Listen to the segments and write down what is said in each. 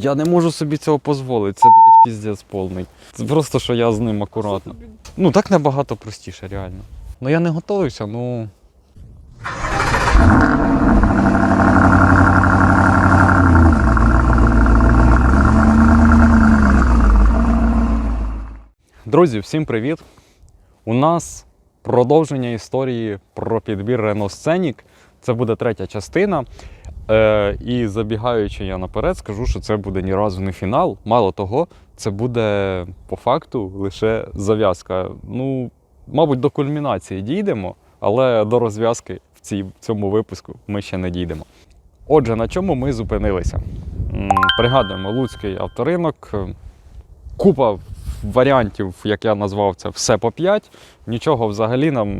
Я не можу собі цього дозволити. Це, блядь, піздець повний. Це просто, що я з ним акуратно. Ну, так набагато простіше, реально. Ну я не готовився, ну. Друзі, всім привіт! У нас продовження історії про підбір Renault Scenic. Це буде третя частина. Е, і забігаючи я наперед, скажу, що це буде ні разу не фінал. Мало того, це буде по факту лише зав'язка. Ну, мабуть, до кульмінації дійдемо, але до розв'язки в, цій, цьому випуску ми ще не дійдемо. Отже, на чому ми зупинилися? Пригадуємо, Луцький авторинок. Купа варіантів, як я назвав це, все по 5. Нічого взагалі нам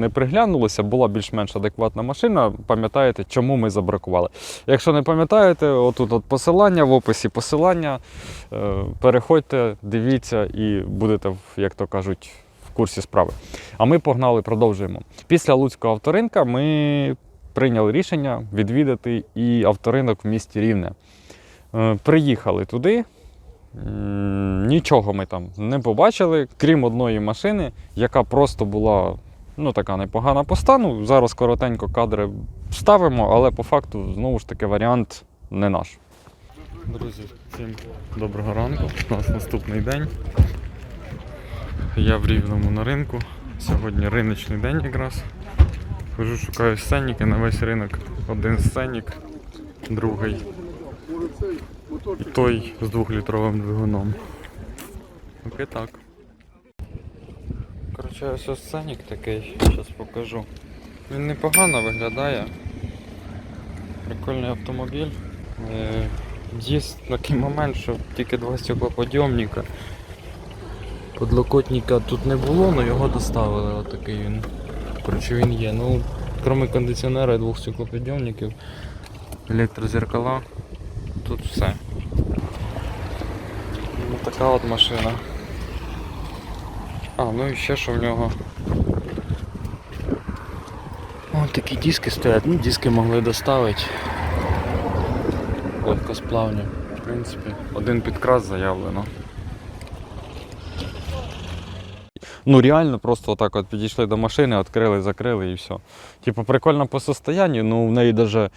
не приглянулося, була більш-менш адекватна машина. Пам'ятаєте, чому ми забракували? Якщо не пам'ятаєте, отут от посилання в описі посилання. Е, Переходьте, дивіться і будете, як то кажуть, в курсі справи. А ми погнали, продовжуємо. Після Луцького авторинка ми прийняли рішення відвідати і авторинок в місті Рівне. Е, Приїхали туди. Нічого ми там не побачили, крім одної машини, яка просто була ну, така непогана по стану. Зараз коротенько кадри вставимо, але по факту, знову ж таки, варіант не наш. Друзі, всім доброго ранку. У нас наступний день. Я в Рівному на ринку. Сьогодні риночний день якраз. Хожу, шукаю сценіки на весь ринок. Один сценік, другий. Той з двохлітровим двигуном. Поки так. Коротше, ось ось такий, зараз покажу. Він непогано виглядає. Прикольний автомобіль. Е, Є такий момент, що тільки два стеклоподйомника. Подлокотника тут не було, але його доставили. Отакий він. Коротше він є. Ну, крім кондиціонера і двох стеклоподйомників, електрозеркала, тут все. Така от машина. А, ну і ще що в нього. О, такі диски стоять. Ну, диски могли доставити. Легкосплавні. В принципі, один підкрас заявлено. Ну реально просто отак от підійшли до машини, відкрили, закрили і все. Типу, прикольно по состоянню, ну в неї даже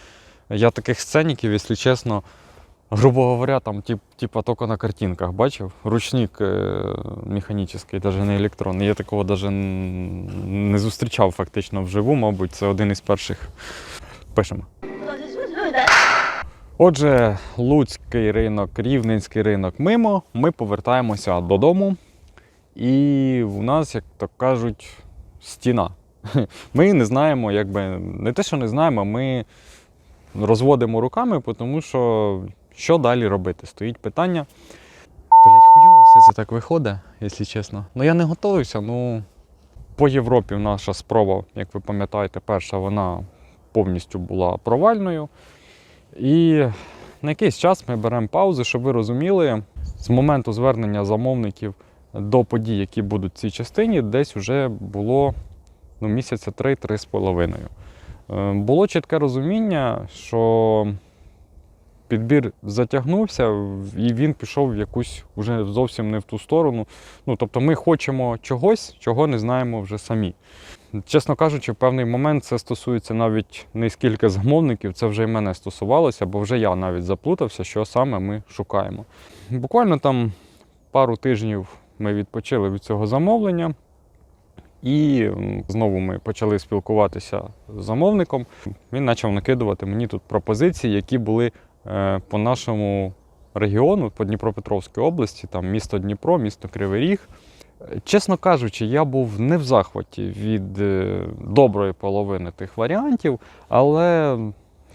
я таких сценіків, якщо чесно, грубо говоря, там тип, типа тільки на картинках бачив. Ручник е, механічний, навіть не електронний. Я такого навіть не зустрічав фактично вживу, мабуть, це один із перших. Пишемо. Отже, Луцький ринок, Рівненський ринок мимо. Ми повертаємося додому. І у нас, як то кажуть, стіна. Ми не знаємо, якби не те, що не знаємо, ми розводимо руками, тому що що далі робити? Стоїть питання. Блять, хуйово все це так виходить, якщо чесно. Ну я не готовився. Ну, по Європі наша спроба, як ви пам'ятаєте, перша вона повністю була провальною. І на якийсь час ми беремо паузи, щоб ви розуміли, з моменту звернення замовників до подій, які будуть в цій частині, десь вже було ну, місяця три-три з половиною. Е, Було чітке розуміння, що підбір затягнувся і він пішов в якусь вже зовсім не в ту сторону. Ну, тобто ми хочемо чогось, чого не знаємо вже самі. Чесно кажучи, в певний момент це стосується навіть не скільки замовників, це вже й мене стосувалося, бо вже я навіть заплутався, що саме ми шукаємо. Буквально там пару тижнів ми відпочили від цього замовлення. І знову ми почали спілкуватися з замовником. Він почав накидувати мені тут пропозиції, які були по нашому регіону, по Дніпропетровській області, там місто Дніпро, місто Кривий Ріг. Е, Чесно кажучи, я був не в захваті від е, доброї половини тих варіантів, але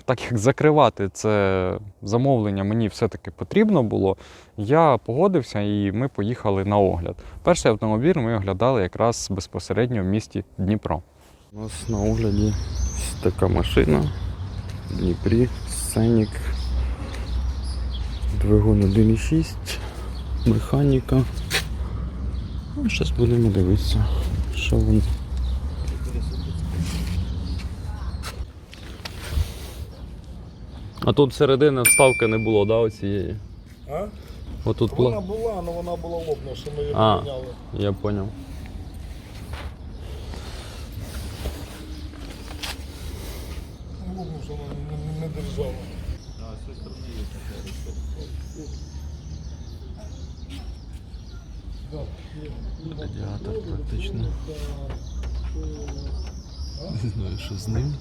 так як закривати це замовлення мені все-таки потрібно було, я погодився і ми поїхали на огляд. Перший автомобіль ми оглядали якраз безпосередньо в місті Дніпро. У нас на огляді така машина в Дніпрі, Сценік, двигун 1.6, механіка. Ну, Зараз будемо дивитися, що воно. А тут середини вставки не було, да, оцієї? А? Отут Вона була, але вона була лопнувша, ми її А. поміняли. Я понял. Лопнувша, вона не, не, не держала. Да, є. Радіатор практично. Не знаю, що з ним.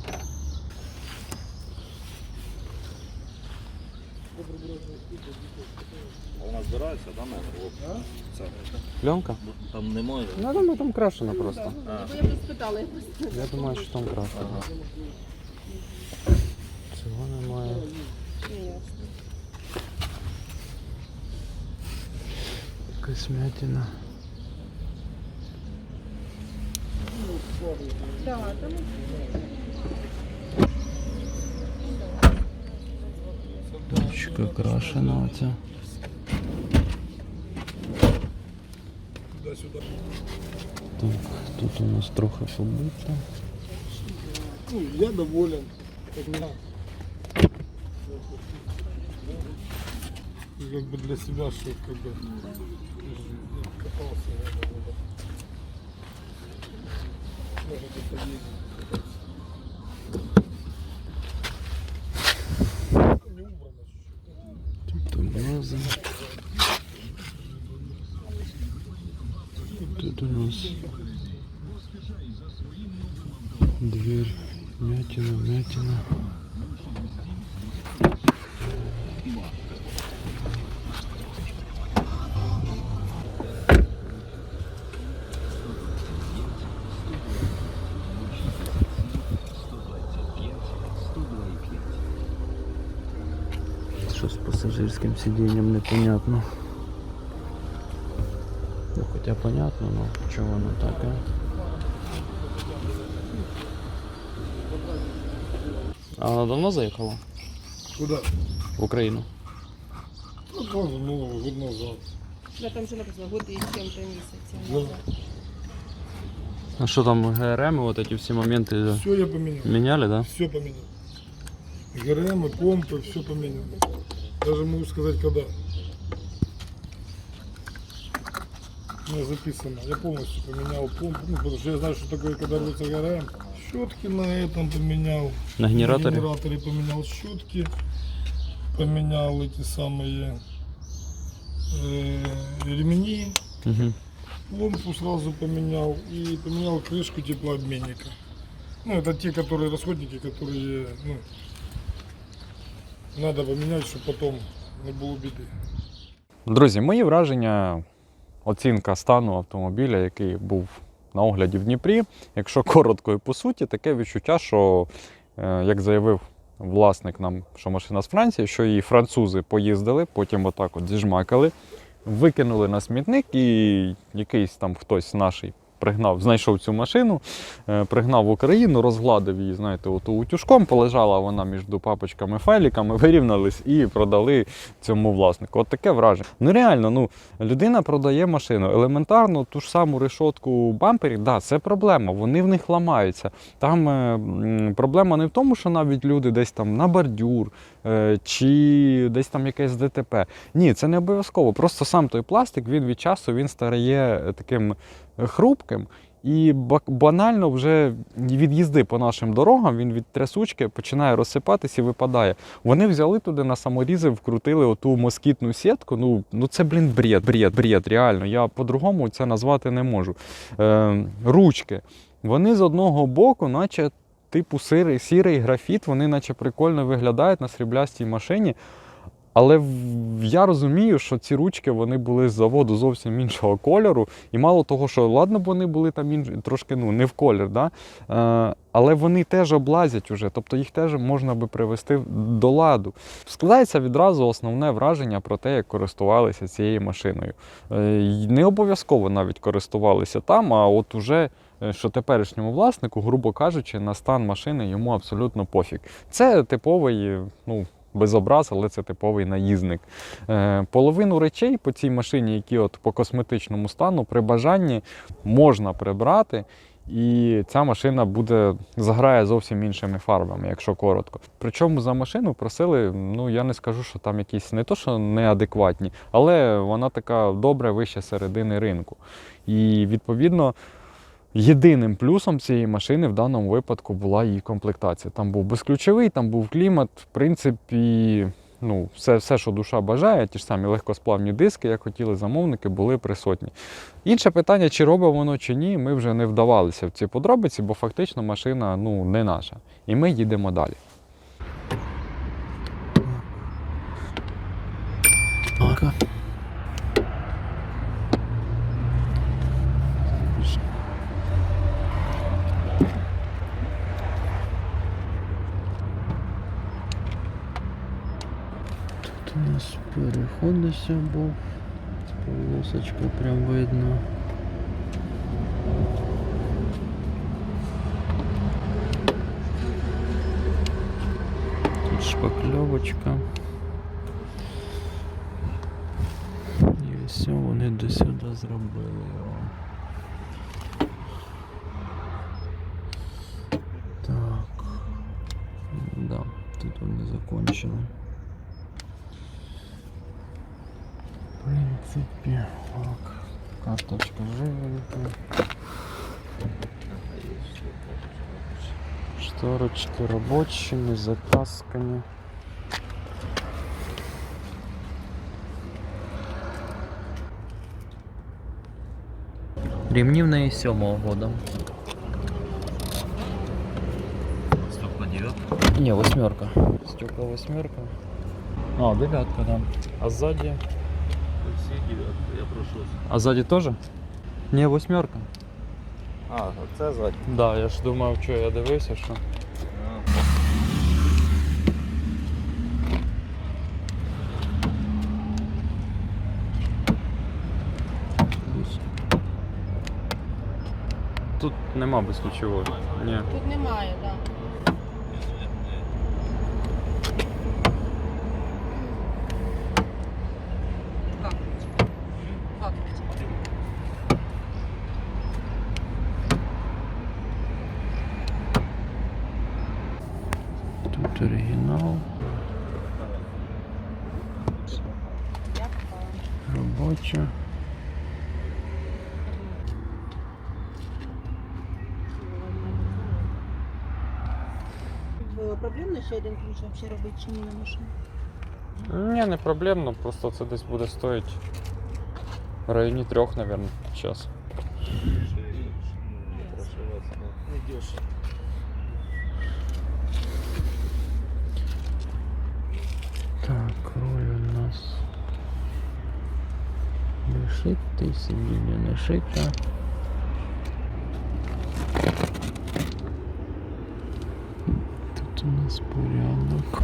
А вона збирається, да, на Це. Пленка? Там немає. Ну, я думаю, там крашена просто. Бо я вже спитала, я просто Я думаю, що там крашена. Цього немає. не ясно. Якась м'ятина. Да, там Точка крашена оця. Туди-сюди. Так, тут у нас трохи побито. Ну, я доволен. как бы для себя, что как бы ну катался, Может быть, поедем. Маза. Тут у нас дверь, мятина, мятина. Пасажирським сидінням непонятно. Ну, хоча понятно, но чого воно таке. А вона давно заїхала? Куда? В Україну. Ну, тоже, ну, год назад. да, там же написано год і чим-то місяця. Да. А що там ГРМ, вот эти всі моменти Все я поменял. міняли, да? Все поменял. ГРМ, помпы, все поменял. Даже могу сказать, когда. У меня записано. Я полностью поменял помпу, ну, потому что я знаю, что такое, когда рвется ГРМ. Щетки на этом поменял. На генераторі? На генераторе поменял щетки. Поменял эти самые э, ремни. Угу. Помпу сразу поменял и поменял крышку теплообменника. Ну, это те, которые расходники, которые ну, надо поменять, чтобы потом не было беды. Друзі, мої враження, оцінка стану автомобіля, який був на огляді в Дніпрі. Якщо коротко і по суті, таке відчуття, що, е, як заявив власник нам, що машина з Франції, що її французи поїздили, потім отак от зіжмакали, викинули на смітник, і якийсь там хтось наший пригнав, знайшов цю машину, е, пригнав в Україну, розгладив її, знаєте, оту утюжком, полежала вона між папочками, файліками, вирівнялись і продали цьому власнику. От таке враження. Ну реально, ну людина продає машину елементарно, ту ж саму решотку бамперів, да, це проблема. Вони в них ламаються. Там е, проблема не в тому, що навіть люди десь там на бордюр е, чи десь там якесь ДТП. Ні, це не обов'язково. Просто сам той пластик він від часу він стає е, таким хрупким. І банально вже від їзди по нашим дорогам він від трясучки починає розсипатись і випадає. Вони взяли туди на саморізи, вкрутили оту москітну сітку. Ну, ну це, блін, бред, бред, бред, реально. Я по-другому це назвати не можу. Е, ручки. Вони з одного боку, наче типу сирий, сірий графіт, вони наче прикольно виглядають на сріблястій машині. Але я розумію, що ці ручки вони були з заводу зовсім іншого кольору. І мало того, що ладно б вони були там інж... трошки ну, не в колір, да? е, але вони теж облазять уже, тобто їх теж можна би привести до ладу. Складається відразу основне враження про те, як користувалися цією машиною. Е, не обов'язково навіть користувалися там, а от уже. е, Що теперішньому власнику, грубо кажучи, на стан машини йому абсолютно пофіг. Це типовий, ну, без образ, але це типовий наїзник. Е, половину речей по цій машині, які от по косметичному стану, при бажанні можна прибрати І ця машина буде заграє зовсім іншими фарбами, якщо коротко. Причому за машину просили, ну я не скажу, що там якісь не то, що неадекватні, але вона така добре вище середини ринку. І відповідно. Єдиним плюсом цієї машини в даному випадку була її комплектація. Там був безключовий, там був клімат. В принципі, ну, все, все, що душа бажає, ті ж самі легкосплавні диски, як хотіли замовники, були присутні. Інше питання, чи робить воно чи ні, ми вже не вдавалися в ці подробиці, бо фактично машина ну, не наша. І ми їдемо далі. Тут ось був. Полосочка прям видно. Тут шпакльовочка. І все вони до сюди зробили його. Так. Да, тут вони закончили. В принципі, так. Карточка живенька. Шторочки робочі, не затаскані. Ремні в неї сьомого года. Стопка дев'ятка. Не, восьмерка. Стекла восьмерка. А, девятка, да. А сзади? Я прошу. А сзади тоже? Не, восьмерка. А, це задні. Да, я ж думав, що я дивився, що. Тут нема безключової. Ні. Тут немає, так. Тут оригінал. Робоча. Було проблемно ще один ключ вообще робити чи ні на машині? Ні, не проблемно, просто це десь буде стоїти в районі трьох, мабуть, час. Так, руль у нас не шитий, сидіння не шите. Тут у нас порядок.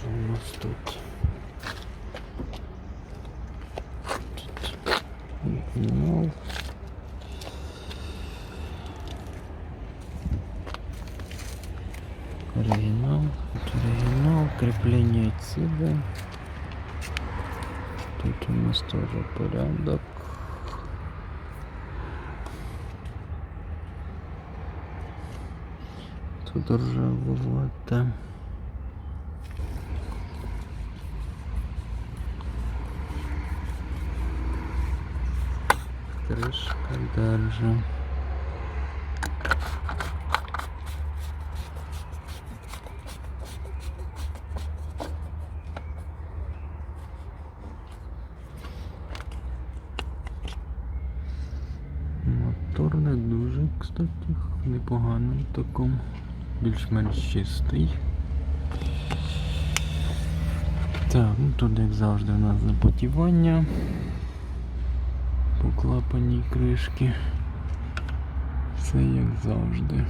Що у нас тут? Тут оригінал. Оригінал, тут оригінал, креплення циби. Тут у нас тоже порядок. Тут ржавувате. Крышка держи. Мотор не дуже, кстати, в непоганому такому. Більш-менш чистий. Так, ну тут як завжди у нас запотівання по клапаній кришки. Все як завжди.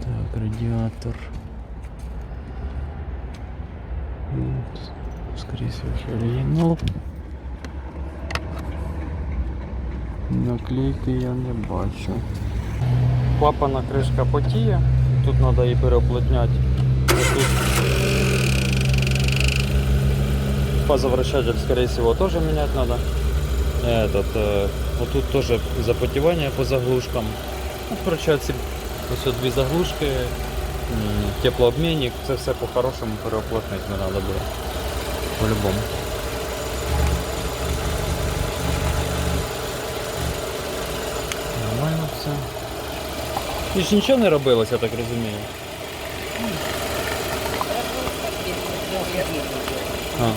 Так, радіатор. Скоріше оригінал. Наклейки я не бачу. Клапана кришка потіє, тут треба її переоплотняти. Отут Фазовращатель, скорее всего, тоже менять надо. Этот, э, вот тут тоже запотевание по заглушкам. Ну, короче, оці ось заглушки, теплообмінник, це все по-хорошому переоплотнити не треба буде. По-любому. все. І ж нічого не робилось, я так розумію. А.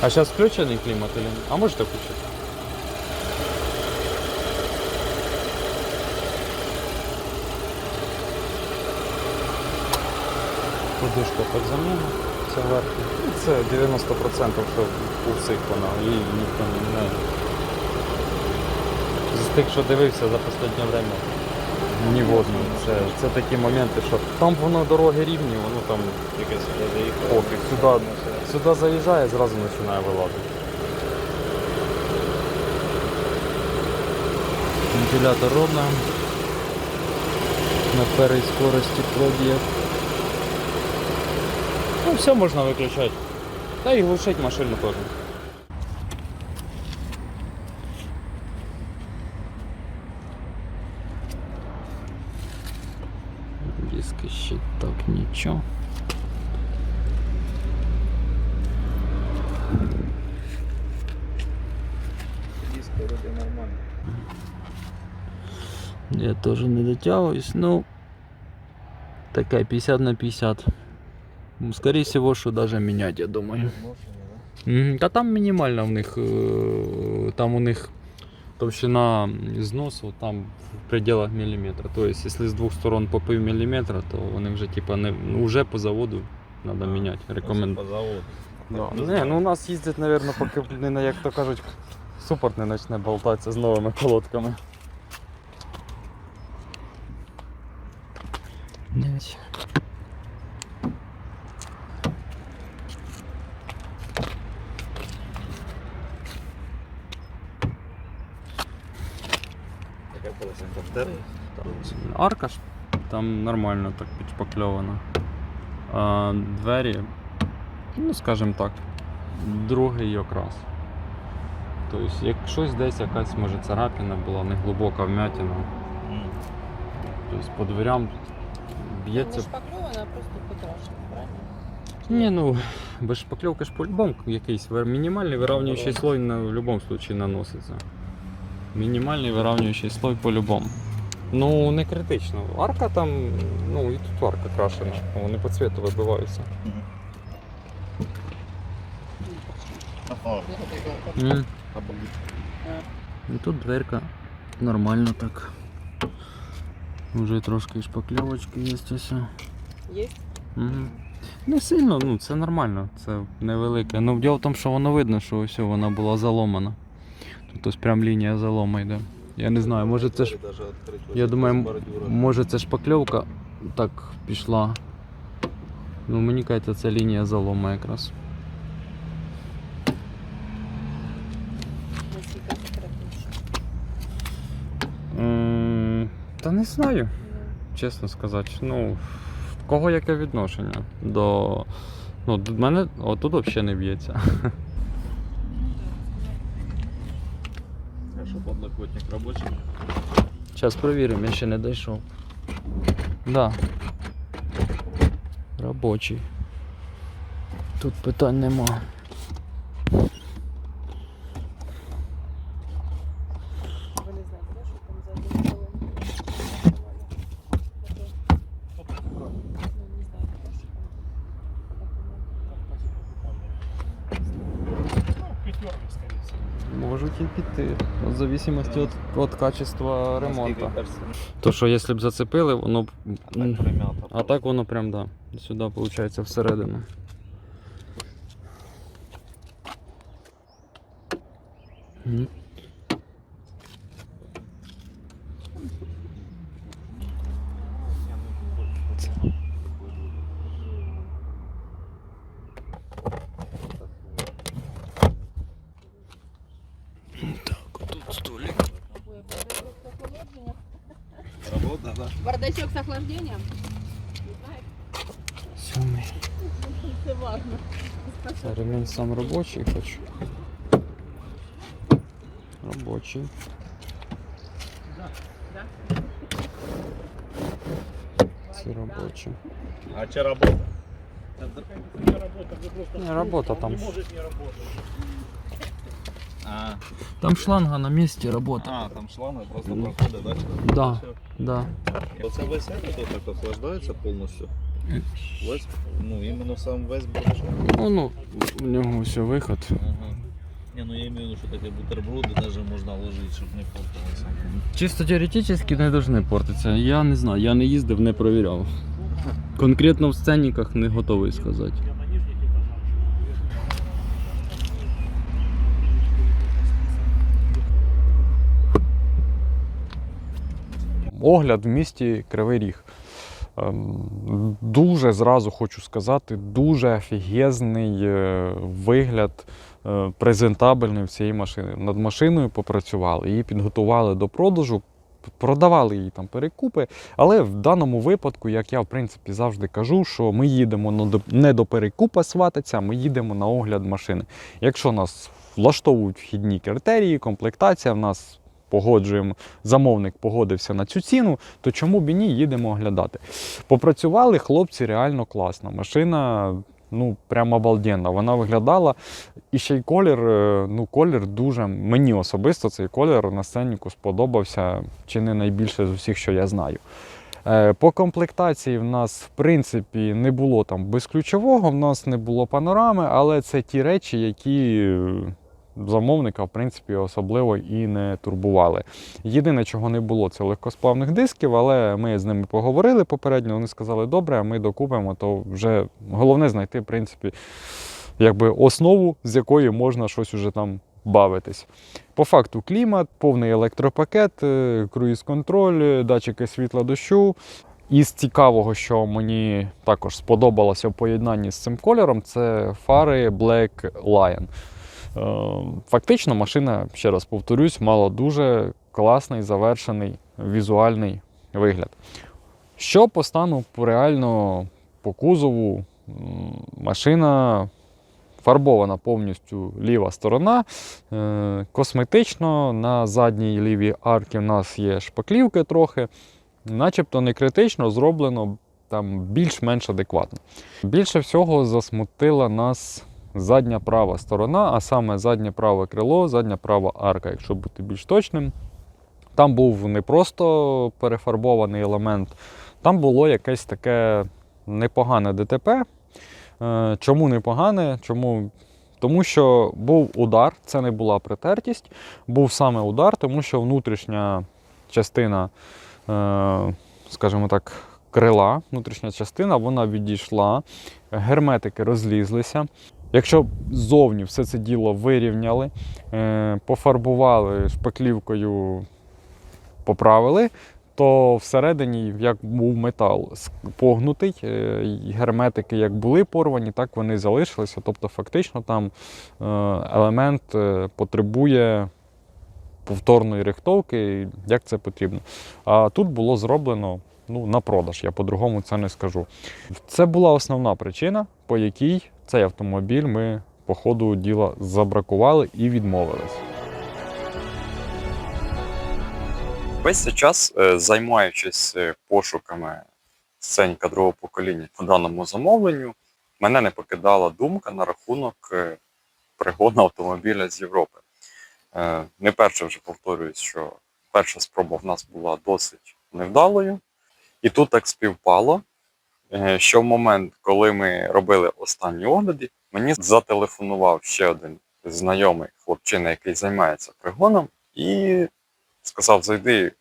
А сейчас включений клімат или? А можете включити? Подушка під заміну, це верхня. Ну, Це 90% що у всіх вона, її ніхто не міняє. З тих, що дивився за останнє время, ні в одному. Це, це такі моменти, що там воно дороги рівні, воно там Тільки сюди заїхав. пофіг. Сюди, сюди заїжджає, зразу починає вилазити. Вентилятор ровно. На першій скорості пробіг. Ну, все можна виключати. Та і глушить машину теж. так нічого. Диск вроде нормально. Я тоже не дотягиваюсь, ну такая 50 на 50. М, Скорее всего, что даже менять, я думаю. Мгм, Та там мінімальна в них, е, там у них товщина зносу там в пределах міліметра. Тобто, якщо з двох сторон по пів міліметра, то вони вже типа не ну, вже по заводу треба міняти. Рекомендую. По заводу. Да. Не, ну у нас їздять, мабуть, поки не на, як то кажуть, супорт не почне болтатися з новими колодками. Блять. Арка там нормально так підшпакльовано. А, двері, ну скажімо так, другий окрас. Тобто, як щось десь якась може царапина була, не глибока вмятина. Тобто по дверям б'ється. шпакльована, а просто покрашена, правильно? Ні, ну без шпакльовки ж по-любому якийсь мінімальний виравнюючий слой на, в будь-якому випадку наноситься. Мінімальний виравнюючий слой по-любому. Ну, не критично. Арка там, ну і тут арка крашена, вони по цвету вибиваються. М. І тут дверка нормально так. Уже трошки шпакльовочки є ось. Є? Угу. Не сильно, ну це нормально, це невелике. Ну діло в тому, що воно видно, що ось вона була заломана. Тут ось прям лінія залома йде. Я не знаю, може це ж. Я думаю, Може це шпакльовка так пішла. Ну мені кажеться, це лінія залома якраз. Та не знаю, чесно сказати. Ну, в кого яке відношення до. Ну, до мене отут взагалі не б'ється. Що подлокотник робочий? Зараз перевіримо, я ще не дійшов. Да. Робочий. Тут питань нема. Ви не знаєте, да, що там за одним столом? Ну, не знаю, що Пятерка, скорее всего. Можуть і піти. В зависимості від, від качества ремонту. То що якщо б зацепили, воно б. а так примято. А так воно прям да. Сюди виходить всередину. Мгм. Так, тут столик. Работа, да? Бардачок с охлаждением? Не знаю, Сьомий. это важно. Це ремінь сам робочий хочу. Робочий. Ці робочі. А че работа? Не, робота там. А, Там шланга на місці робота. а там шланги просто проходить, да? Да, да. Оце весь этот так охлаждається повністю. Весь, ну іменно сам весь бардачок. Ну, ну, у нього все виход. Ага. Не, ну я имею в виду, що таке бутерброди даже можна ложити, щоб не портилося. Чисто теоретично не повинні портитися. Я не знаю, я не їздив, не провіряв. Конкретно в сценниках не готовий сказати. Огляд в місті Кривий Ріг. Ем, Дуже зразу хочу сказати, дуже офігезний е, вигляд, е, презентабельний в цієї машини. Над машиною попрацювали, її підготували до продажу, продавали їй там перекупи. Але в даному випадку, як я в принципі завжди кажу, що ми їдемо не до- перекупа свататься, ми їдемо на огляд машини. Якщо нас влаштовують вхідні критерії, комплектація, в нас погоджуємо, замовник погодився на цю ціну, то чому б і ні, їдемо оглядати. Попрацювали хлопці реально класно. Машина ну, прямо обалденна. Вона виглядала. І ще й колір, е, ну, колір дуже. Мені особисто цей колір на сценіку сподобався чи не найбільше з усіх, що я знаю. Е, По комплектації в нас, в принципі, не було там безключового, в нас не було панорами, але це ті речі, які замовника, в принципі, особливо і не турбували. Єдине, чого не було, це легкосплавних дисків, але ми з ними поговорили попередньо. Вони сказали, добре, ми докупимо, то вже головне знайти, в принципі, якби основу, з якої можна щось уже там бавитись. По факту клімат, повний електропакет, е, круїз-контроль, е, датчики світла дощу. Із цікавого, що мені також сподобалося в поєднанні з цим кольором, це фари Black Lion. Е, Фактично, машина, ще раз повторюсь, мала дуже класний завершений візуальний вигляд. Що по стану реально по кузову, машина фарбована повністю ліва сторона. Е, Косметично на задній лівій арці в нас є шпаклівки трохи, начебто не критично зроблено там більш-менш адекватно. Більше всього засмутила нас задня права сторона, а саме заднє праве крило, задня права арка, якщо бути більш точним. Там був не просто перефарбований елемент, там було якесь таке непогане ДТП. Е, Чому непогане? Чому? Тому що був удар, це не була притертість, був саме удар, тому що внутрішня частина, е, скажімо так, крила, внутрішня частина, вона відійшла, герметики розлізлися. Якщо ззовні все це діло вирівняли, е, пофарбували шпаклівкою, поправили, то всередині як був метал погнутий, е, герметики як були порвані, так вони залишилися. Тобто, фактично там е, елемент потребує повторної рихтовки, як це потрібно. А тут було зроблено ну, на продаж, я по-другому це не скажу. Це була основна причина, по якій цей автомобіль ми по ходу діла забракували і відмовились. Весь цей час, е, займаючись е, пошуками сценіка другого покоління по даному замовленню, мене не покидала думка на рахунок е, автомобіля з Європи. Не перше вже повторююсь, що перша спроба в нас була досить невдалою. І тут так співпало, що в момент, коли ми робили останні огляди, мені зателефонував ще один знайомий хлопчина, який займається пригоном, і сказав: зайди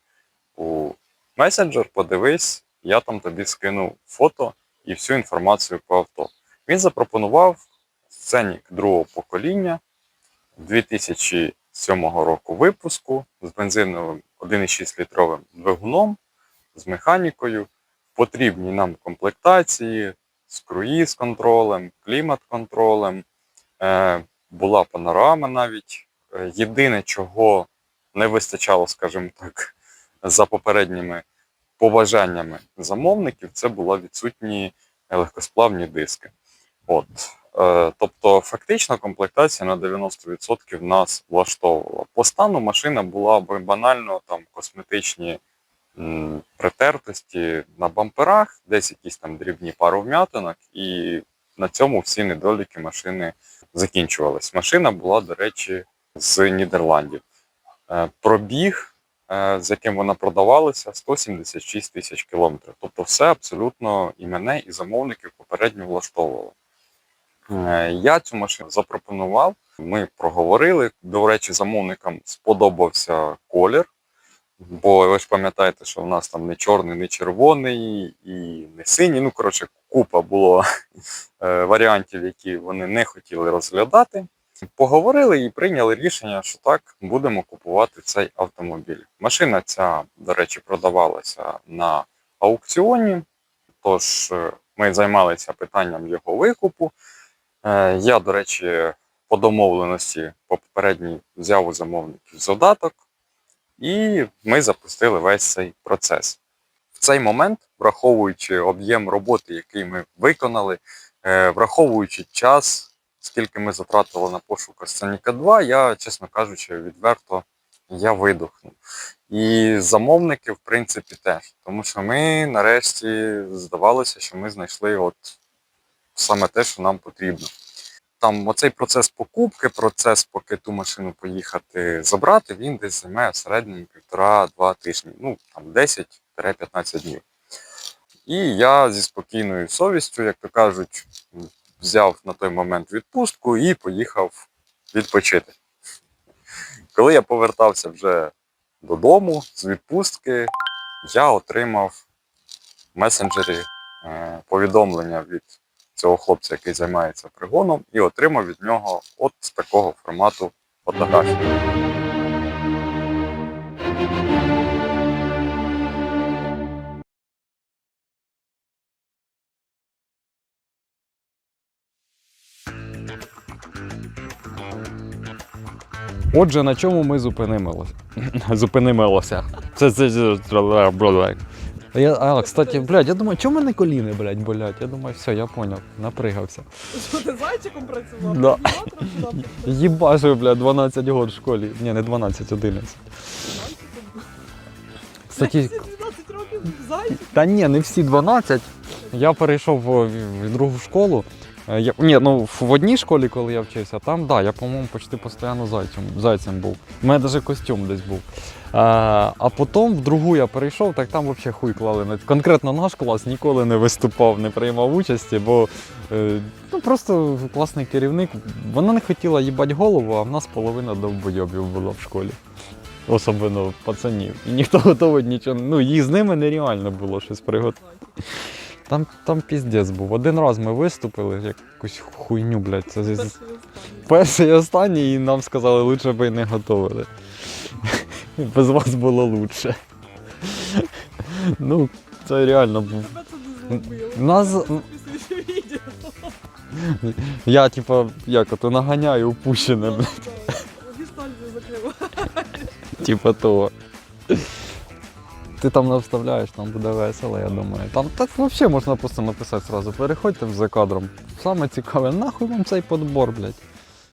у месенджер, подивись, я там тобі скину фото і всю інформацію по авто. Він запропонував сценік другого покоління 2007 2007 року випуску з бензиновим 1,6 літровим двигуном, з механікою, в потрібній нам комплектації, з круїз контролем, клімат-контролем. Е, була панорама навіть. Е, Єдине, чого не вистачало, скажімо так, за попередніми побажаннями замовників, це були відсутні легкосплавні диски. От. Е, тобто, фактично, комплектація на 90% нас влаштовувала. По стану машина була банально там косметичні притертості на бамперах, десь якісь там дрібні пару вм'ятинок, і на цьому всі недоліки машини закінчувались. Машина була, до речі, з Нідерландів. Е, Пробіг, е, з яким вона продавалася, 176 тисяч кілометрів. Тобто, все абсолютно і мене, і замовників попередньо влаштовувало. Е, Я цю машину запропонував. Ми проговорили. До речі, замовникам сподобався колір. Бо ви ж пам'ятаєте, що в нас там не чорний, не червоний і не синій. Ну, коротше, купа було е, варіантів, які вони не хотіли розглядати. Поговорили і прийняли рішення, що так будемо купувати цей автомобіль. Машина ця, до речі, продавалася на аукціоні. Тож е, ми займалися питанням його викупу. Е, Я, до речі, по домовленості по попередній взяв у замовників задаток, і ми запустили весь цей процес. В цей момент, враховуючи об'єм роботи, який ми виконали, е, враховуючи час, скільки ми затратили на пошук Сценіка 2, я, чесно кажучи, відверто я видохнув. І замовники, в принципі, теж. Тому що ми нарешті здавалося, що ми знайшли от саме те, що нам потрібно. Там оцей процес покупки, процес, поки ту машину поїхати забрати, він десь займає в середньому півтора-два тижні, ну там 10-15 днів. І я зі спокійною совістю, як то кажуть, взяв на той момент відпустку і поїхав відпочити. Коли я повертався вже додому з відпустки, я отримав в месенджері е, повідомлення від цього хлопця, який займається пригоном, і отримав від нього от з такого формату фотографію. Отже, на чому ми зупинимося? Зупинимося. Це це. Я, а, кстати, блядь, я думаю, чому мене коліни, блядь, болять? Я думаю, все, я поняв, напригався. Що ти зайчиком працював? Да. Блядь, 12 год в школі. Ні, не 12, 11. Кстати, 12 років зайчик. Та ні, не всі 12. Я перейшов в, в другу школу. Е, Я, ні, ну в одній школі, коли я вчився, там, да, я, по-моєму, почти постійно зайцем, зайцем був. У мене навіть костюм десь був. А, а потім в другу я перейшов, так там взагалі хуй клали. Конкретно наш клас ніколи не виступав, не приймав участі, бо е, ну, просто класний керівник. Вона не хотіла їбати голову, а в нас половина довбойобів була в школі. Особливо пацанів. І ніхто готовий нічого. Ну, їх з ними нереально було щось приготувати. Там, там піздець був. Один раз ми виступили, якусь хуйню, блядь. Це Перший останній. і останній, і нам сказали, лучше би і не готували. Без вас було лучше. Ну, це реально був. Нас- Я, типа, як ото наганяю упущене. Типа того. Ти там не вставляєш, там буде весело, я думаю. Там так взагалі можна просто написати зразу. Переходьте за кадром. Саме цікаве, нахуй вам цей подбор, блядь.